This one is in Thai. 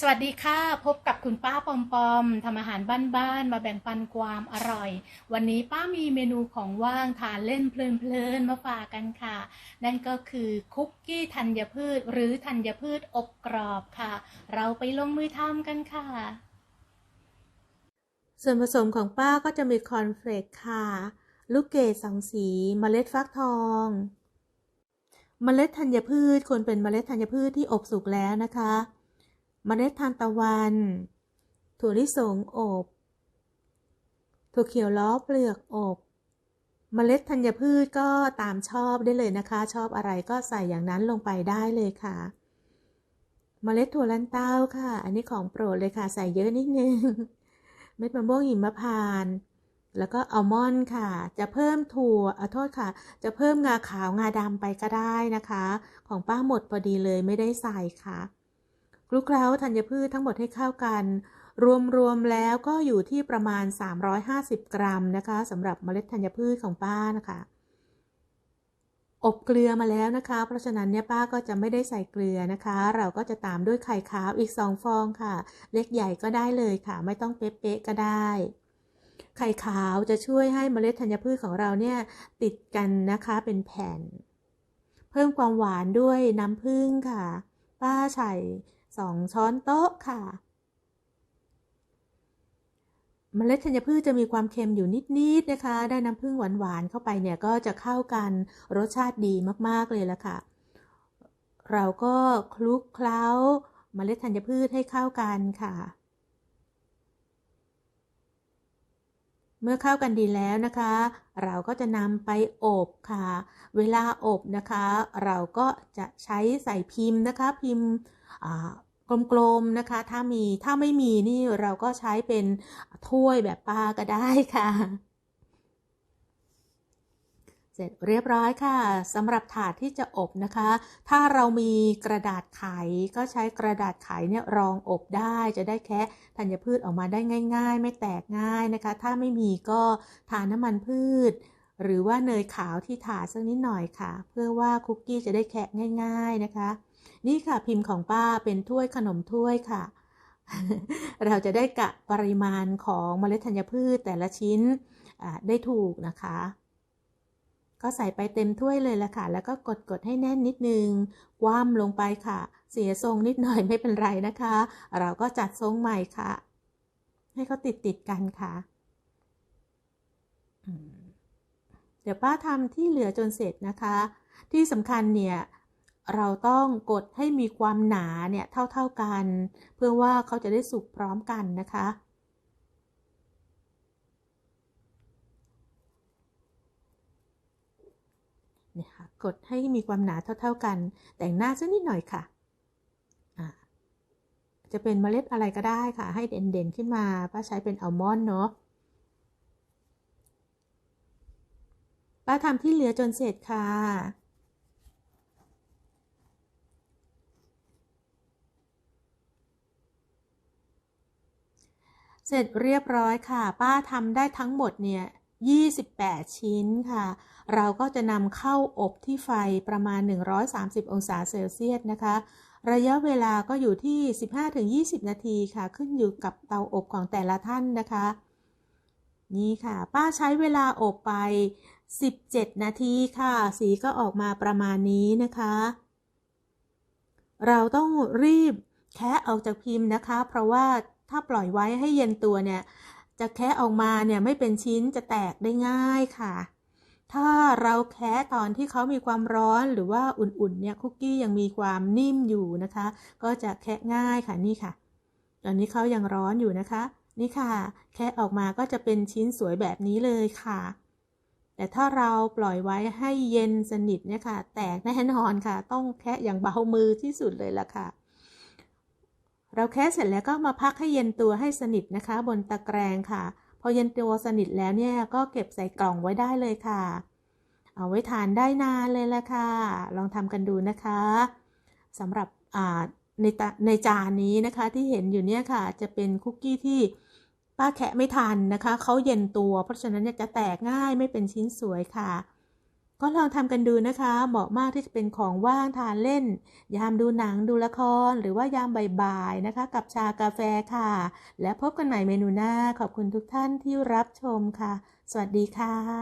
สวัสดีค่ะ พบกับคุณป้าปอมปอมทำอาหารบ้านๆมาแบ่งปันความอร่อย วันนี้ป้ามีเมนูของว่างทานเล่นเพลินๆมาฝากกันค่ะ นั่นก็คือคุกกี้ธัญพืช หรือธัญพืชอบกรอบค่ะ เราไปลงมือทำกันค่ะ ส่วนผสมของป้าก็จะมีคอนเฟลกค่ะ ลูกเกดสองสีเมล็ดฟักทองเมล็ดธัญพืชควรเป็นเมล็ดธัญพืชที่อบสุกแล้วนะคะ เมล็ดทานตะวัน ถั่วลิสงอบ ถั่วเขียวล้อเปลือกอบเมล็ดธัญพืชก็ตามชอบได้เลยนะคะ ชอบอะไรก็ใส่อย่างนั้นลงไปได้เลยค่ะเมล็ดถั่วลันเต้าค่ะ อันนี้ของโปรดเลยค่ะ ใส่เยอะนิดนึง เม็ดมะม่วงหิมพานต์แล้วก็อัลมอนด์ค่ะ จะเพิ่มถั่วอโทษค่ะ จะเพิ่มงาขาวงาดำไปก็ได้นะคะ ของป้าหมดพอดีเลยไม่ได้ใส่ค่ะ คลุกเคล้าธัญพืชทั้งหมดให้เข้ากัน รวมๆแล้วก็อยู่ที่ประมาณ 350 กรัมนะคะสำหรับเมล็ดธัญพืชของป้านะคะ อบเกลือมาแล้วนะคะ เพราะฉะนั้นเนี่ยป้าก็จะไม่ได้ใส่เกลือนะคะ เราก็จะตามด้วยไข่ขาวอีก 2 ฟองค่ะ เล็กใหญ่ก็ได้เลยค่ะ ไม่ต้องเป๊ะๆก็ได้ไข่ขาวจะช่วยให้เมล็ดธัญพืชของเราเนี่ยติดกันนะคะเป็นแผ่น เพิ่มความหวานด้วยน้ำผึ้งค่ะ ป้าใส่ 2 ช้อนโต๊ะค่ะเมล็ดธัญพืชจะมีความเค็มอยู่นิด ๆ นะคะ ได้น้ำผึ้งหวาน ๆ เข้าไปเนี่ยก็จะเข้ากันรสชาติดีมาก ๆ เลยละค่ะ เราก็คลุกเคล้าเมล็ดธัญพืชให้เข้ากันค่ะ เมื่อเข้ากันดีแล้วนะคะ เราก็จะนำไปอบค่ะ เวลาอบนะคะ เราก็จะใช้ใส่พิมพ์นะคะ พิมพ์ กลมๆนะคะ ถ้ามีถ้าไม่มีนี่เราก็ใช้เป็นถ้วยแบบป้าก็ได้ค่ะ เสร็จเรียบร้อยค่ะสำหรับถาดที่จะอบนะคะ ถ้าเรามีกระดาษไขก็ใช้กระดาษไขเนี่ยรองอบได้จะได้แค่ธัญพืชออกมาได้ง่าย ๆ ไม่แตกง่ายนะคะ ถ้าไม่มีก็ทาน้ำมันพืชหรือว่าเนยขาวที่ถาดสักนิดหน่อยค่ะ เพื่อว่าคุกกี้จะได้แคะง่าย ๆนะคะ นี่ค่ะพิมพ์ของป้าเป็นถ้วยขนมถ้วยค่ะ เราจะได้กะปริมาณของเมล็ดธัญพืชแต่ละชิ้นได้ถูกนะคะ ก็ใส่ไปเต็มถ้วยเลยละค่ะ แล้วก็กดกดให้แน่นนิดนึงคว่ำลงไปค่ะ เสียทรงนิดหน่อยไม่เป็นไรนะคะ เราก็จัดทรงใหม่ค่ะ ให้เขาติดติดกันค่ะเดี๋ยวป้าทำที่เหลือจนเสร็จนะคะ ที่สำคัญเนี่ย เราต้องกดให้มีความหนาเนี่ยเท่าๆกัน เพื่อว่าเขาจะได้สุกพร้อมกันนะคะ เนี่ยค่ะกดให้มีความหนาเท่า ๆกัน แต่งหน้าสักนิดหน่อยค่ะจะเป็นเมล็ดอะไรก็ได้ค่ะ ให้เด่นๆขึ้นมาป้าใช้เป็นอัลมอนด์เนาะป้าทำที่เหลือจนเสร็จค่ะ เสร็จเรียบร้อยค่ะ ป้าทำได้ทั้งหมดเนี่ย28 ชิ้นค่ะ เราก็จะนำเข้าอบที่ไฟประมาณ 130 องศาเซลเซียสนะคะ ระยะเวลาก็อยู่ที่ 15-20 นาทีค่ะ ขึ้นอยู่กับเตาอบของแต่ละท่านนะคะ นี่ค่ะ ป้าใช้เวลาอบไป 17 นาทีค่ะ สีก็ออกมาประมาณนี้นะคะ เราต้องรีบแคะออกจากพิมพ์นะคะ เพราะว่า ถ้าปล่อยไว้ให้เย็นตัวเนี่ย จะแคะออกมาเนี่ยไม่เป็นชิ้นจะแตกได้ง่ายค่ะ ถ้าเราแคะตอนที่เขามีความร้อนหรือว่าอุ่นๆเนี่ยคุกกี้ยังมีความนิ่มอยู่นะคะ ก็จะแคะง่ายค่ะนี่ค่ะ ตอนนี้เขายังร้อนอยู่นะคะ นี่ค่ะ แคะออกมาก็จะเป็นชิ้นสวยแบบนี้เลยค่ะแต่ถ้าเราปล่อยไว้ให้เย็นสนิทเนี่ยค่ะ แตกแน่นอนค่ะ ต้องแคะอย่างเบามือที่สุดเลยล่ะค่ะ เราแคะเสร็จแล้วก็มาพักให้เย็นตัวให้สนิทนะคะ บนตะแกรงค่ะ พอเย็นตัวสนิทแล้วเนี่ยก็เก็บใส่กล่องไว้ได้เลยค่ะ เอาไว้ทานได้นานเลยละค่ะ ลองทำกันดูนะคะสำหรับในในจานนี้นะคะที่เห็นอยู่เนี่ยค่ะ จะเป็นคุกกี้ที่ป้าแคะไม่ทันนะคะเขาเย็นตัว เพราะฉะนั้นจะแตกง่ายไม่เป็นชิ้นสวยค่ะ ก็ลองทำกันดูนะคะ เหมาะมากที่จะเป็นของว่างทานเล่น ยามดูหนังดูละคร หรือว่ายามบ่ายๆนะคะ กับชากาแฟค่ะ และพบกันใหม่เมนูหน้า ขอบคุณทุกท่านที่รับชมค่ะ สวัสดีค่ะ